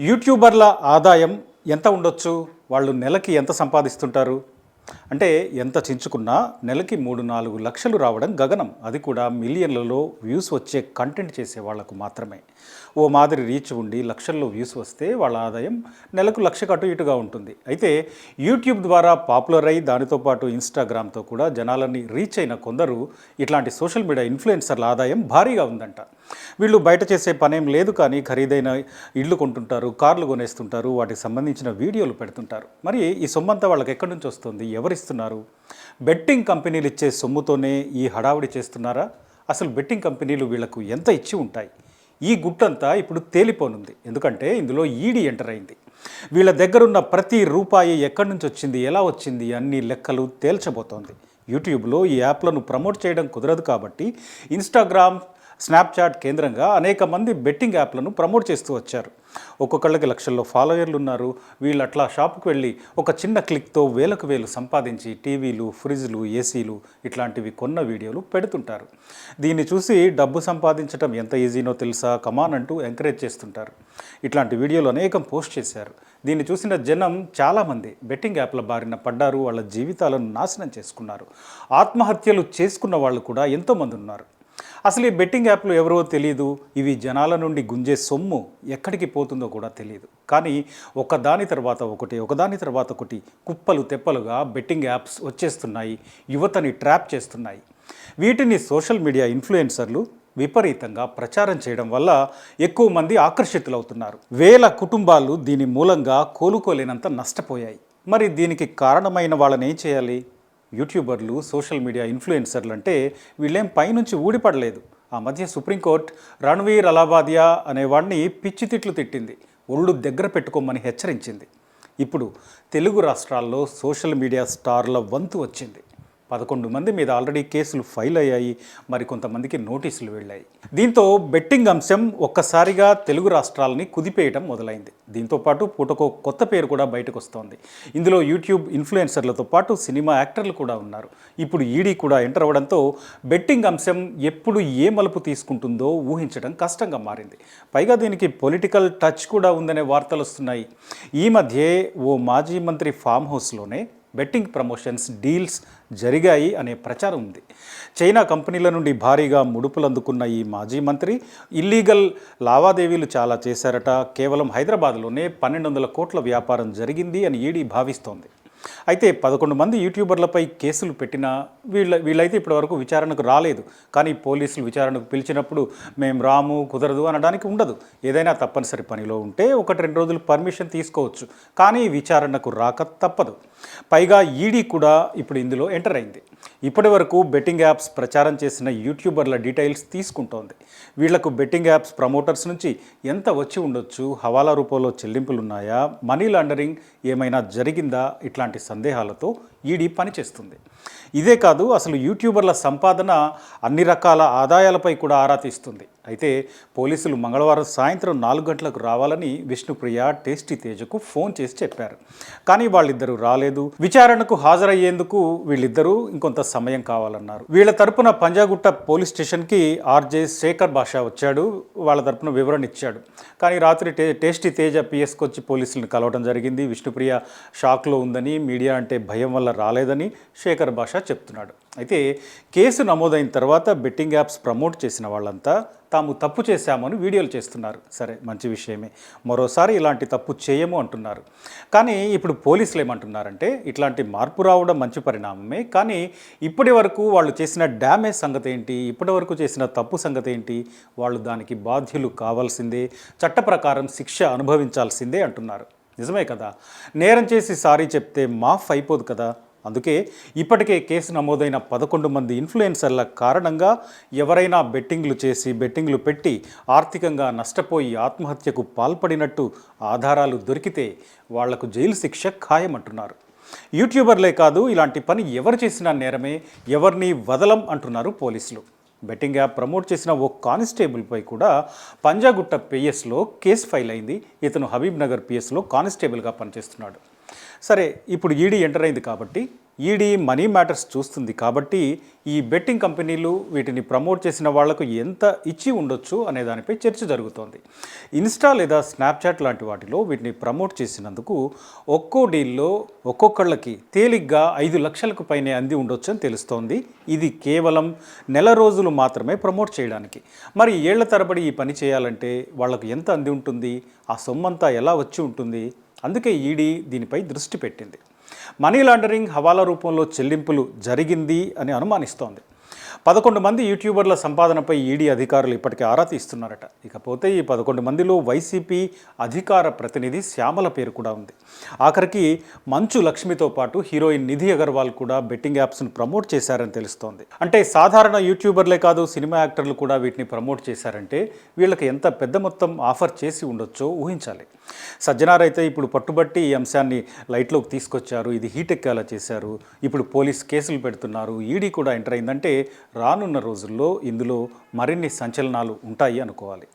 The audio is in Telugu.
యూట్యూబర్ల ఆదాయం ఎంత ఉండొచ్చు? వాళ్ళు నెలకి ఎంత సంపాదిస్తుంటారు? అంటే ఎంత చించుకున్నా నెలకి మూడు నాలుగు లక్షలు రావడం గగనం. అది కూడా మిలియన్లలో వ్యూస్ వచ్చే కంటెంట్ చేసే వాళ్ళకు మాత్రమే. ఓ మాదిరి రీచ్ ఉండి లక్షల్లో వ్యూస్ వస్తే వాళ్ళ ఆదాయం నెలకు లక్షకు అటు ఇటుగా ఉంటుంది. అయితే యూట్యూబ్ ద్వారా పాపులర్ అయి దానితో పాటు ఇన్స్టాగ్రామ్తో కూడా జనాలని రీచ్ అయిన కొందరు ఇట్లాంటి సోషల్ మీడియా ఇన్ఫ్లుయెన్సర్ల ఆదాయం భారీగా ఉందంట. వీళ్ళు బయట చేసే పనేం లేదు కానీ ఖరీదైన ఇళ్ళు కొంటుంటారు కార్లు కొనేస్తుంటారు వాటికి సంబంధించిన వీడియోలు పెడుతుంటారు. మరి ఈ సొమ్మంతా వాళ్ళకి ఎక్కడి నుంచి వస్తుంది? ఎవరిస్తున్నారు? బెట్టింగ్ కంపెనీలు ఇచ్చే సొమ్ముతోనే ఈ హడావుడి చేస్తున్నారా? అసలు బెట్టింగ్ కంపెనీలు వీళ్ళకు ఎంత ఇచ్చి ఉంటాయి? ఈ గుట్టంతా ఇప్పుడు తేలిపోనుంది. ఎందుకంటే ఇందులో ఈడీ ఎంటర్ అయింది. వీళ్ళ దగ్గరున్న ప్రతి రూపాయి ఎక్కడి నుంచి వచ్చింది ఎలా వచ్చింది అన్ని లెక్కలు తేల్చబోతోంది. యూట్యూబ్లో ఈ యాప్లను ప్రమోట్ చేయడం కుదరదు కాబట్టి ఇన్స్టాగ్రామ్ స్నాప్చాట్ కేంద్రంగా అనేక మంది బెట్టింగ్ యాప్లను ప్రమోట్ చేస్తూ వచ్చారు. ఒక్కొక్కళ్ళకి లక్షల్లో ఫాలోయర్లు ఉన్నారు. వీళ్ళు అట్లా షాప్కి వెళ్ళి ఒక చిన్న క్లిక్తో వేలకు వేలు సంపాదించి టీవీలు ఫ్రిడ్జ్లు ఏసీలు ఇట్లాంటివి కొన్న వీడియోలు పెడుతుంటారు. దీన్ని చూసి డబ్బు సంపాదించడం ఎంత ఈజీనో తెలుసా? కమాన్ అంటూ ఎంకరేజ్ చేస్తుంటారు. ఇట్లాంటి వీడియోలు అనేకం పోస్ట్ చేశారు. దీన్ని చూసిన జనం చాలామంది బెట్టింగ్ యాప్ల బారిన పడ్డారు. వాళ్ళ జీవితాలను నాశనం చేసుకున్నారు. ఆత్మహత్యలు చేసుకున్న వాళ్ళు కూడా ఎంతోమంది ఉన్నారు. అసలు ఈ బెట్టింగ్ యాప్లు ఎవరో తెలియదు ఇవి జనాల నుండి గుంజే సొమ్ము ఎక్కడికి పోతుందో కూడా తెలియదు కానీ ఒకదాని తర్వాత ఒకటి ఒకదాని తర్వాత ఒకటి కుప్పలు తెప్పలుగా బెట్టింగ్ యాప్స్ వచ్చేస్తున్నాయి యువతని ట్రాప్ చేస్తున్నాయి. వీటిని సోషల్ మీడియా ఇన్ఫ్లుయెన్సర్లు విపరీతంగా ప్రచారం చేయడం వల్ల ఎక్కువ మంది ఆకర్షితులవుతున్నారు. వేల కుటుంబాలు దీని మూలంగా కోలుకోలేనంత నష్టపోయాయి. మరి దీనికి కారణమైన వాళ్ళని ఏం చేయాలి? యూట్యూబర్లు సోషల్ మీడియా ఇన్ఫ్లుయెన్సర్లు అంటే వీళ్ళేం పైనుంచి ఊడిపడలేదు. ఆ మధ్య సుప్రీంకోర్టు రణ్వీర్ అలాబాదియా అనేవాడిని పిచ్చి తిట్లు తిట్టింది. ఒళ్ళు దగ్గర పెట్టుకోమని హెచ్చరించింది. ఇప్పుడు తెలుగు రాష్ట్రాల్లో సోషల్ మీడియా స్టార్ల వంతు వచ్చింది. పదకొండు మంది మీద ఆల్రెడీ కేసులు ఫైల్ అయ్యాయి. మరి కొంతమందికి నోటీసులు వెళ్ళాయి. దీంతో బెట్టింగ్ అంశం ఒక్కసారిగా తెలుగు రాష్ట్రాలని కుదిపేయటం మొదలైంది. దీంతో పాటు పూటకో కొత్త పేరు కూడా బయటకు వస్తోంది. ఇందులో యూట్యూబ్ ఇన్ఫ్లుయెన్సర్లతో పాటు సినిమా యాక్టర్లు కూడా ఉన్నారు. ఇప్పుడు ఈడీ కూడా ఎంటర్ అవ్వడంతో బెట్టింగ్ అంశం ఎప్పుడు ఏ మలుపు తీసుకుంటుందో ఊహించడం కష్టంగా మారింది. పైగా దీనికి పొలిటికల్ టచ్ కూడా ఉందనే వార్తలు వస్తున్నాయి. ఈ మధ్యే ఓ మాజీ మంత్రి ఫామ్ హౌస్లోనే బెట్టింగ్ ప్రమోషన్స్ డీల్స్ జరిగాయి అనే ప్రచారం ఉంది. చైనా కంపెనీల నుండి భారీగా ముడుపులు అందుకున్న ఈ మాజీ మంత్రి ఇల్లీగల్ లావాదేవీలు చాలా చేశారట. కేవలం హైదరాబాద్లోనే పన్నెండు వందల కోట్ల వ్యాపారం జరిగింది అని ఈడీ భావిస్తోంది. అయితే పదకొండు మంది యూట్యూబర్లపై కేసులు పెట్టినా వీళ్ళ వీళ్ళైతే ఇప్పటివరకు విచారణకు రాలేదు. కానీ పోలీసులు విచారణకు పిలిచినప్పుడు మేము రాము కుదరదు అనడానికి ఉండదు. ఏదైనా తప్పనిసరి పనిలో ఉంటే ఒకటి రెండు రోజులు పర్మిషన్ తీసుకోవచ్చు. కానీ విచారణకు రాక తప్పదు. పైగా ఈడీ కూడా ఇప్పుడు ఇందులో ఎంటర్ అయింది. ఇప్పటి వరకు బెట్టింగ్ యాప్స్ ప్రచారం చేసిన యూట్యూబర్ల డీటెయిల్స్ తీసుకుంటోంది. వీళ్ళకు బెట్టింగ్ యాప్స్ ప్రమోటర్స్ నుంచి ఎంత వచ్చి ఉండొచ్చు హవాలా రూపంలో చెల్లింపులు ఉన్నాయా మనీ లాండరింగ్ ఏమైనా జరిగిందా ఇట్లాంటి సందేహాలతో ఈడీ పనిచేస్తుంది. ఇదే కాదు అసలు యూట్యూబర్ల సంపాదన అన్ని రకాల ఆదాయాలపై కూడా ఆరా తీస్తుంది. అయితే పోలీసులు మంగళవారం సాయంత్రం నాలుగు గంటలకు రావాలని విష్ణుప్రియ టేస్టీ తేజకు ఫోన్ చేసి చెప్పారు. కానీ వాళ్ళిద్దరూ రాలేదు. విచారణకు హాజరయ్యేందుకు వీళ్ళిద్దరూ ఇంకొంత సమయం కావాలన్నారు. వీళ్ళ తరపున పంజాగుట్ట పోలీస్ స్టేషన్కి ఆర్జే శేఖర్ భాష వచ్చాడు. వాళ్ళ తరపున వివరణ ఇచ్చాడు. కానీ రాత్రి టే టేస్టీ తేజ పిఎస్కి వచ్చి పోలీసులను కలవడం జరిగింది. విష్ణుప్రియ షాక్లో ఉందని మీడియా అంటే భయం వల్ల రాలేదని శేఖర్ భాష చెప్తున్నాడు. అయితే కేసు నమోదైన తర్వాత బెట్టింగ్ యాప్స్ ప్రమోట్ చేసిన వాళ్ళంతా తాము తప్పు చేశామని వీడియోలు చేస్తున్నారు. సరే మంచి విషయమే. మరోసారి ఇలాంటి తప్పు చేయము అంటున్నారు. కానీ ఇప్పుడు పోలీసులు ఏమంటున్నారంటే ఇట్లాంటి మార్పు రావడం మంచి పరిణామమే. కానీ ఇప్పటి వరకు వాళ్ళు చేసిన డ్యామేజ్ సంగతి ఏంటి? ఇప్పటి వరకు చేసిన తప్పు సంగతి ఏంటి? వాళ్ళు దానికి బాధ్యులు కావాల్సిందే చట్ట ప్రకారం శిక్ష అనుభవించాల్సిందే అంటున్నారు. నిజమే కదా? నేరం చేసి సారీ చెప్తే మాఫ్ అయిపోదు కదా? అందుకే ఇప్పటికే కేసు నమోదైన పదకొండు మంది ఇన్ఫ్లుయెన్సర్ల కారణంగా ఎవరైనా బెట్టింగ్లు చేసి బెట్టింగ్లు పెట్టి ఆర్థికంగా నష్టపోయి ఆత్మహత్యకు పాల్పడినట్టు ఆధారాలు దొరికితే వాళ్ళకు జైలు శిక్ష ఖాయమంటున్నారు. యూట్యూబర్లే కాదు ఇలాంటి పని ఎవరు చేసినా నేరమే ఎవరిని వదలం అంటున్నారు పోలీసులు. బెట్టింగ్ యాప్ ప్రమోట్ చేసిన ఓ కానిస్టేబుల్పై కూడా పంజాగుట్ట పిఎస్లో కేసు ఫైల్ అయింది ఇతను హబీబ్ నగర్ పిఎస్లో కానిస్టేబుల్గా పనిచేస్తున్నాడు. సరే ఇప్పుడు ఈడీ ఎంటర్ అయింది కాబట్టి ఈడీ మనీ మ్యాటర్స్ చూస్తుంది కాబట్టి ఈ బెట్టింగ్ కంపెనీలు వీటిని ప్రమోట్ చేసిన వాళ్ళకు ఎంత ఇచ్చి ఉండొచ్చు అనే దానిపై చర్చ జరుగుతోంది. ఇన్స్టా లేదా స్నాప్చాట్ లాంటి వాటిలో వీటిని ప్రమోట్ చేసినందుకు ఒక్కో డీల్లో ఒక్కొక్కళ్ళకి తేలిగ్గా ఐదు లక్షలకు పైనే అంది ఉండొచ్చు అని తెలుస్తోంది. ఇది కేవలం నెల రోజులు మాత్రమే ప్రమోట్ చేయడానికి. మరి ఏళ్ళ తరబడి ఈ పని చేయాలంటే వాళ్ళకు ఎంత అంది ఉంటుంది? ఆ సొమ్మంతా ఎలా వచ్చి ఉంటుంది? అందుకే ఈడీ దీనిపై దృష్టి పెట్టింది. మనీ లాండరింగ్ హవాలా రూపంలో చెల్లింపులు జరిగింది అని అనుమానిస్తోంది. పదకొండు మంది యూట్యూబర్ల సంపాదనపై ఈడీ అధికారులు ఇప్పటికే ఆరా తీస్తున్నారట. ఇకపోతే ఈ పదకొండు మందిలో వైసీపీ అధికార ప్రతినిధి శ్యామల పేరు కూడా ఉంది. ఆఖరికి మంచు లక్ష్మితో పాటు హీరోయిన్ నిధి అగర్వాల్ కూడా బెట్టింగ్ యాప్స్ను ప్రమోట్ చేశారని తెలుస్తోంది. అంటే సాధారణ యూట్యూబర్లే కాదు సినిమా యాక్టర్లు కూడా వీటిని ప్రమోట్ చేశారంటే వీళ్ళకి ఎంత పెద్ద మొత్తం ఆఫర్ చేసి ఉండొచ్చో ఊహించాలి. సజ్జనార్ అయితే ఇప్పుడు పట్టుబట్టి ఈ అంశాన్ని లైట్లోకి తీసుకొచ్చారు ఇది హీట్ ఎక్కేలా చేశారు ఇప్పుడు పోలీస్ కేసులు పెడుతున్నారు ఈడీ కూడా ఎంటర్ అయిందంటే రానున్న రోజుల్లో ఇందులో మరిన్ని సంచలనాలు ఉంటాయి అనుకోవాలి.